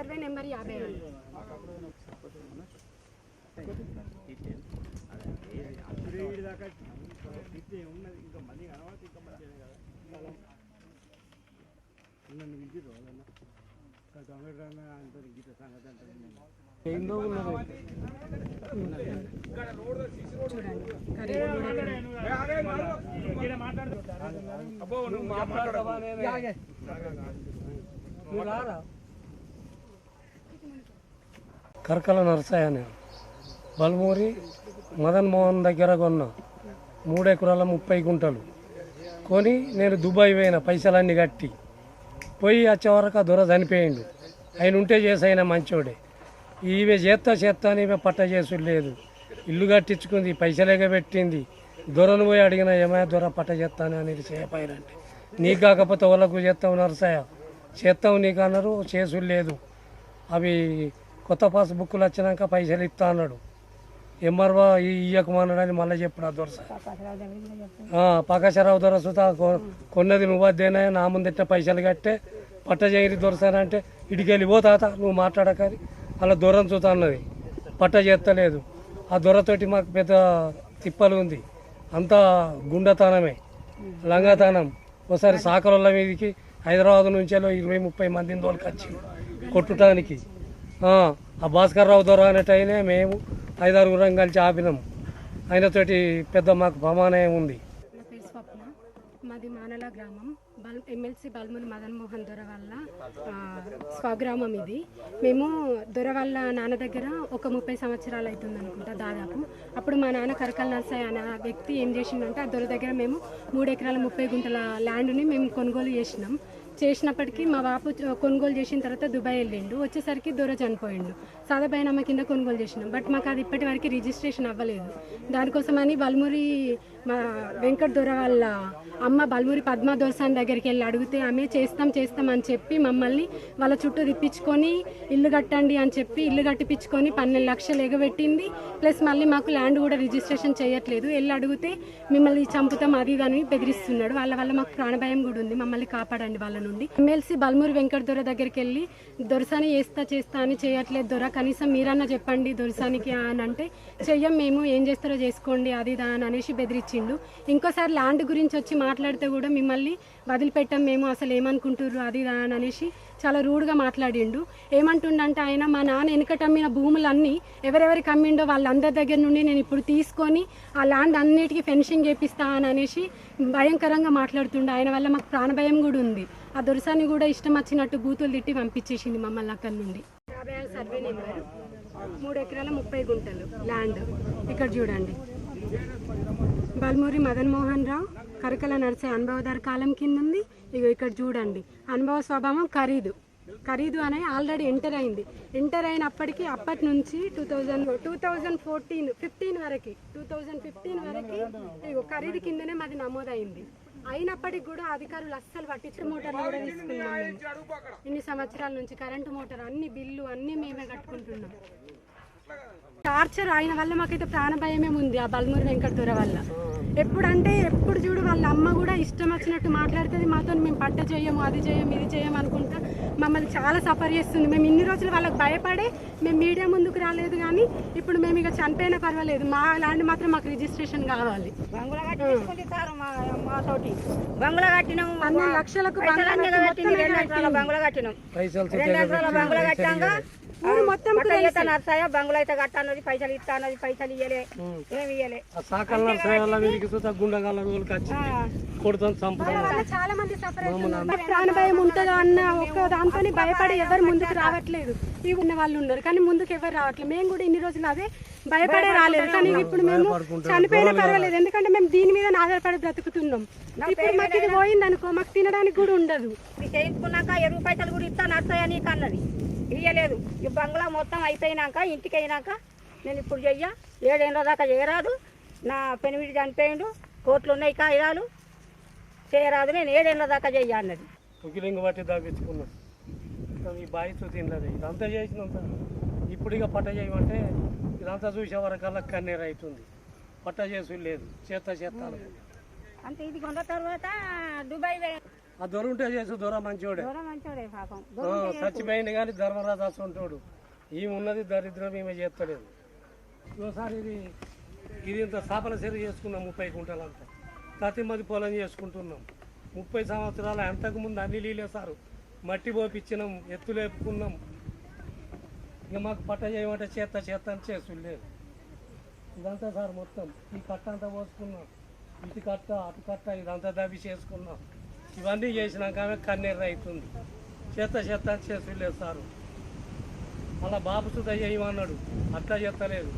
Survey number యాభై రెండు చూడండి. కరకల నరసయ్య నేను మదన్ మోహన్ దగ్గర కొన్న మూడెకరాల ముప్పై గుంటలు. కొని నేను దుబాయ్ పోయిన పైసలన్నీ కట్టి పోయి వచ్చే వరకు ఆ దొర చనిపోయిండు. ఆయన ఉంటే చేసైనా మంచోడే. ఈమె చేత్తా చేత్తా అని ఈమె పట్ట చేసుడు లేదు. ఇల్లు కట్టించుకుంది పైసలేగా పెట్టింది దొరను పోయి అడిగిన ఏమయ్య దొర పట్ట చేస్తాను అనేది చేయపోయారంటే నీకు కాకపోతే వాళ్ళకు చేస్తావు నరసయ్య. చేస్తావు నీకు అన్నారు చేసుడు లేదు. అవి కొత్త పాస్ బుక్కులు వచ్చినాక పైసలు ఇస్తా అన్నాడు. ఎంఆర్ఓ ఇయ్యకమన్నాడని మళ్ళీ చెప్పాడు ఆ దొరస. పకాశరావు దొర కొ- కొన్నది నువ్వు అదేనా నా ముందట్టే పైసలు కట్టే పట్ట చేయని దొరసానంటే ఇటుకెళ్ళి పో తాత నువ్వు మాట్లాడకని అలా దొరం చూతా అన్నది. పట్ట చేస్తలేదు. ఆ దొరతోటి మాకు పెద్ద తిప్పలు ఉంది. అంతా గుండతనమే. లంగతనం. ఒకసారి సాకరుల మీదకి హైదరాబాద్ నుంచేలో ఇరవై ముప్పై మందిని తోలుకొచ్చి కొట్టుటానికి. ఆ, భాస్కర్ రావు దొర అనేటైనే మేము ఐదారుగురం కలిసి ఆపినాం. ఆయనతోటి పెద్ద మాకు ప్రమాణయం ఉంది. నా పేరు స్వప్న. మాది మానల గ్రామం. బల్ ఎమ్మెల్సీ బల్ముని మదన్ మోహన్ దొర వల్ల స్వగ్రామం ఇది. మేము దొర వాళ్ళ నాన్న దగ్గర ఒక ముప్పై సంవత్సరాలు అవుతుంది అనుకుంటా దాదాపు. అప్పుడు మా నాన్న కరకల నర్సయ్య అనే వ్యక్తి ఏం చేసిండంటే ఆ దొర దగ్గర మేము మూడు ఎకరాల ముప్పై గుంటల ల్యాండ్ని మేము కొనుగోలు చేసినాం. చేసినప్పటికీ మా బాపు కొనుగోలు చేసిన తర్వాత దుబాయ్ వెళ్ళిండు. వచ్చేసరికి దొర చనిపోయిండు. సాదా కింద కొనుగోలు చేసినాం. బట్ మాకు అది ఇప్పటి వరకు రిజిస్ట్రేషన్ అవ్వలేదు. దానికోసమని బల్మూరి మా వెంకట దొర వాళ్ళ అమ్మ బల్మూరి పద్మా దొరసాని దగ్గరికి వెళ్ళి అడిగితే ఆమె చేస్తాం చేస్తాం అని చెప్పి మమ్మల్ని వాళ్ళ చుట్టూ తిప్పించుకొని ఇల్లు కట్టండి అని చెప్పి ఇల్లు కట్టిపించుకొని పన్నెండు లక్షలు ఎగబెట్టింది. ప్లస్ మళ్ళీ మాకు ల్యాండ్ కూడా రిజిస్ట్రేషన్ చేయట్లేదు. వెళ్ళి అడిగితే మిమ్మల్ని చంపుతాం అది అని బెదిరిస్తున్నాడు. వాళ్ళ వల్ల మాకు ప్రాణభయం కూడా ఉంది. మమ్మల్ని కాపాడండి వాళ్ళను. నుండి. ఎమ్మెల్సీ బల్మూరి వెంకట దొర దగ్గరికి వెళ్ళి దొరసాని చేస్తా చేస్తా అని చేయట్లేదు దొర కనీసం మీరన్నా చెప్పండి దొరసానికి అని అంటే చెయ్యం మేము ఏం చేస్తారో చేసుకోండి అది దా అని అనేసి బెదిరించిండు ఇంకోసారి ల్యాండ్ గురించి వచ్చి మాట్లాడితే కూడా మిమ్మల్ని వదిలిపెట్టాం మేము అసలు ఏమనుకుంటుర్రు అది దా అని అనేసి చాలా రూడ్గా మాట్లాడిండు. ఏమంటుండంటే ఆయన మా నాన్న వెనుకటమ్మిన భూములన్నీ ఎవరెవరికి అమ్మిండో వాళ్ళందరి దగ్గర నుండి నేను ఇప్పుడు తీసుకొని ఆ ల్యాండ్ అన్నిటికీ ఫెన్షింగ్ చేపిస్తా అని అనేసి భయంకరంగా మాట్లాడుతుండే. ఆయన వల్ల మాకు ప్రాణభయం కూడా ఉంది. ఆ దొరసాన్ని కూడా ఇష్టం వచ్చినట్టు బూతులు తిట్టి పంపించేసింది మమ్మల్ని అక్కడి నుండి. యాభై సర్వే నెంబర్. మూడు ఎకరాల ముప్పై గుంటలు ల్యాండ్. ఇక్కడ చూడండి. బల్మూరి మదన్ మోహన్ రావు కరకల నర్సే అనుభవధర కాలం కింద ఉంది ఇగో ఇక్కడ చూడండి అనుభవ స్వభావం ఖరీదు. ఖరీదు అనేది ఆల్రెడీ ఎంటర్ అయింది. ఎంటర్ అయినప్పటికీ అప్పటి నుంచి two thousand two thousand fourteen fifteen వరకు టూ థౌజండ్ ఫిఫ్టీన్ వరకు ఇగో ఖరీదు కిందనే మాది నమోదైంది. అయినప్పటికి కూడా అధికారులు అస్సలు పట్టించే మోటార్లు కూడా తీసుకున్నాం ఇన్ని సంవత్సరాల నుంచి కరెంటు మోటార్ అన్ని బిల్లు అన్నీ మేమే కట్టుకుంటున్నాం. టార్చర్ ఆయన వల్ల మాకైతే ప్రాణభయమే ఉంది. ఆ బల్మూరి వెంకట వల్ల. ఎప్పుడంటే ఎప్పుడు చూడు వాళ్ళ అమ్మ కూడా ఇష్టం వచ్చినట్టు మాట్లాడుతుంది మాతో మేము పట్ట చేయము అది చేయము ఇది చేయము అనుకుంటా మమ్మల్ని చాలా సఫర్ చేస్తుంది. మేము ఇన్ని రోజులు వాళ్ళకి భయపడే మేము మీడియా ముందుకు రాలేదు కానీ ఇప్పుడు మేము ఇక చనిపోయినా పర్వాలేదు. మా ల్యాండ్ మాత్రం మాకు రిజిస్ట్రేషన్ కావాలి. బంగుళా కట్టినాం. అన్ని లక్షలకు బంగారం కట్టింది మొత్తం కట్టినాం. కట్టాక నర్సయ్య అయితే కట్టన్నది పైసలు ఇస్తా అన్నది పైసలు ఇయ్యలే. ఏమి ఇయ్యలే. చూస్తే గుండగాల రోజులకి అవుతున్నారు. ప్రాణభయం ఉంటుందా అన్న? ఒక్క దాంతో భయపడి ఎవరు ముందుకు రావట్లేదు. ఈ ఉన్న వాళ్ళు ఉన్నారు కానీ ముందుకు ఎవరు రావట్లేదు. మేము కూడా ఇన్ని రోజులు అదే భయపడే రాలేదు కానీ ఇప్పుడు మేము చనిపోయినా పర్వాలేదు. ఎందుకంటే మేము దీని మీద ఆధారపడి బ్రతుకుతున్నాం. ఇప్పుడు మాకు ఇది పోయింది అనుకో మాకు తినడానికి కూడా ఉండదు. ఇది చేయించుకున్నాక ఎరువు పైసలు కూడా ఇస్తా నర్సయ్య నీకు అన్నది. ఇయ్యలేదు. ఈ బంగ్లా మొత్తం అయిపోయినాక ఇంటికి అయినాక నేను ఇప్పుడు చెయ్య. ఏడేళ్ళ దాకా చేయరాదు. నా పెనిమిడి చనిపోయిండు కోట్లు ఉన్నాయి కాగితాలు. చేయరాదు నేను ఏడేళ్ళ దాకా చెయ్య అన్నది. ఉకిలింగ బట్టి దాగించుకున్నాం ఈ బాయితో తినలేదు. ఇదంతా చేసినంత ఇప్పుడు ఇక పట్ట చేయమంటే ఇదంతా చూసే వరకల్లా కన్నీరు అవుతుంది. పట్ట చేసు లేదు. చేత చేస్తాను అంతే ఇది కొన్న తర్వాత దుబాయ్ ఆ దొర ఉంటే చేసి దొర మంచోడే. చచ్చిపోయింది కానీ ధర్మరాజు అసలు ఉంటాడు ఈమె ఉన్నది దరిద్రం ఈమె చేస్తలేదు ఒకసారి ఇది ఇది ఇంత సాపల చెరు చేసుకున్నాం ముప్పై కుంటలంతా ప్రతిమది పొలం చేసుకుంటున్నాం. ముప్పై సంవత్సరాలు అంతకుముందు అన్ని నీళ్ళే సారు. మట్టి పోపిచ్చినాం ఎత్తు లేపుకున్నాం. ఇక మాకు పట్ట చేయమంటే చేత చేత అని చేసులేదు ఇదంతా సార్ మొత్తం. ఈ కట్ట అంతా పోసుకున్నాం. ఇటు కట్ట అటు కట్ట ఇదంతా దవ్వి చేసుకున్నాం. ఇవన్నీ చేసినాక ఆమె కన్నీరు అవుతుంది చేత చేత అని చేసులేదు సారు. అలా బాబు సుధ చేయమన్నాడు. అట్లా చేస్తలేదు